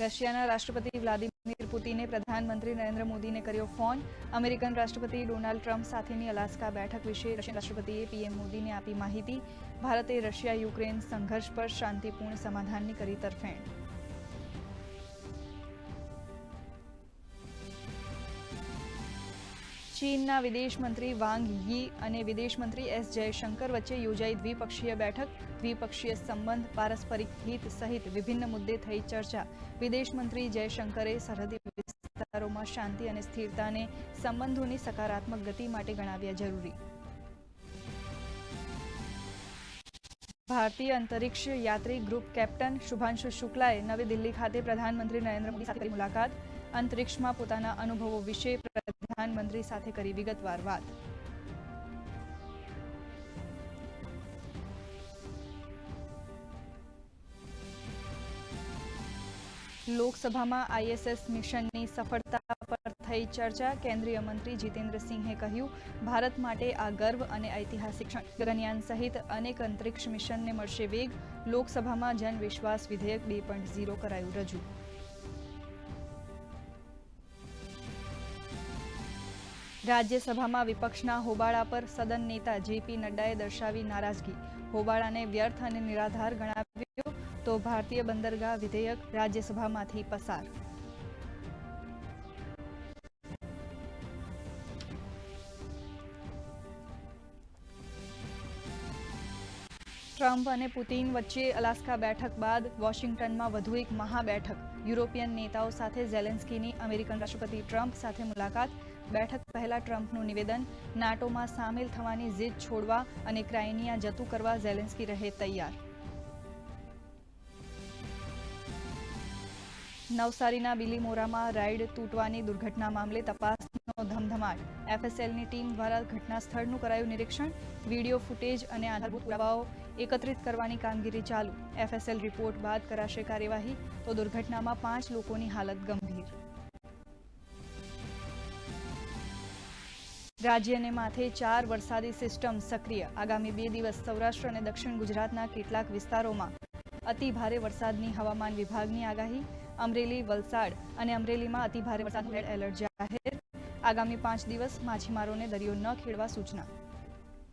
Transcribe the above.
રશિયાના રાષ્ટ્રપતિ વ્લાદિમીર પુતિને પ્રધાનમંત્રી નરેન્દ્ર મોદીને કર્યો ફોન. અમેરિકન રાષ્ટ્રપતિ ડોનાલ્ડ ટ્રમ્પ સાથેની અલાસ્કા બેઠક વિશે રશિયન રાષ્ટ્રપતિએ પીએમ મોદીને આપી માહિતી. ભારતે રશિયા યુક્રેન સંઘર્ષ પર શાંતિપૂર્ણ સમાધાનની કરી તરફેણ. ચીનના વિદેશ મંત્રી વાંગ યી અને વિદેશમંત્રી એસ જયશંકર વચ્ચે યોજાઈ દ્વિપક્ષીય બેઠક. દ્વિપક્ષીય સંબંધ, પારસ્પરિક હિત સહિત વિભિન્ન મુદ્દે થઈ ચર્ચા. વિદેશ મંત્રી જયશંકરે સરહદી વિસ્તારોમાં શાંતિ અને સ્થિરતાને સંબંધોની સકારાત્મક ગતિ માટે ગણાવ્યા જરૂરી. ભારતીય અંતરિક્ષ યાત્રી ગ્રુપ કેપ્ટન શુભાંશુ શુક્લાએ નવી દિલ્હી ખાતે પ્રધાનમંત્રી નરેન્દ્ર મોદી સાથે મુલાકાત. અંતરિક્ષમાં પોતાના અનુભવો વિશે પ્રધાનમંત્રી સાથે કરી વિગતવાર વાત. લોકસભામાં આઈએસએસ મિશનની સફળતા પર થઈ ચર્ચા, કેન્દ્રીય મંત્રી જીતેન્દ્રસિંહે કહ્યું, ભારત માટે આ ગર્વ અને ઐતિહાસિક ગગનયાન સહિત અનેક અંતરિક્ષ મિશનને મળશે વેગ. લોકસભામાં જન વિશ્વાસ વિધેયક બે પોઈન્ટ ઝીરો કરાયું રજૂ. રાજ્યસભામાં વિપક્ષના હોબાળા પર સદન નેતા જેપી નડ્ડાએ દર્શાવી નારાજગી. હોબાળાને વ્યર્થ અને નિરાધાર ગણાવ્યો તો ભારતીય બંદરગાહ વિધેયક રાજ્યસભામાંથી પસાર. ટ્રમ્પ અને પુતિન વચ્ચે અલાસ્કા બેઠક બાદ વોશિંગ્ટનમાં વધુ એક મહાબેઠક યુરોપિયન નેતાઓ સાથે ઝેલેન્સ્કીની અમેરિકન રાષ્ટ્રપતિ ટ્રમ્પ સાથે મુલાકાત. બેઠક પહેલા ટ્રમ્પનું નિવેદન, નાટોમાં સામેલ થવાની જીદ છોડવા અને ક્રાઇમિયા જતું કરવા ઝેલેન્સ્કી રહે તૈયાર. નવસારીના બિલીમોરામાં રાઇડ તૂટવાની દુર્ઘટના મામલે તપાસનો ધમધમાટ. એફએસએલની ટીમ દ્વારા ઘટના સ્થળનું કરાયું નિરીક્ષણ. વીડિયો ફૂટેજ અને આધારભૂત પુરાવાઓ એકત્રિત કરવાની કામગીરી ચાલુ. એફએસએલ રિપોર્ટ બાદ કરાશે કાર્યવાહી. તો દુર્ઘટનામાં પાંચ લોકોની હાલત ગંભીર. રાજ્યને માથે ચાર વરસાદી સિસ્ટમ સક્રિય. આગામી બે દિવસ સૌરાષ્ટ્ર અને દક્ષિણ ગુજરાતના કેટલાક વિસ્તારોમાં અતિ ભારે વરસાદની હવામાન વિભાગની આગાહી, અમરેલી, વલસાડ અને અમરેલીમાં અતિભારે વરસાદ રેડ એલર્ટ જાહેર. આગામી પાંચ દિવસ માછીમારોને દરિયો ન ખેડવા સૂચના.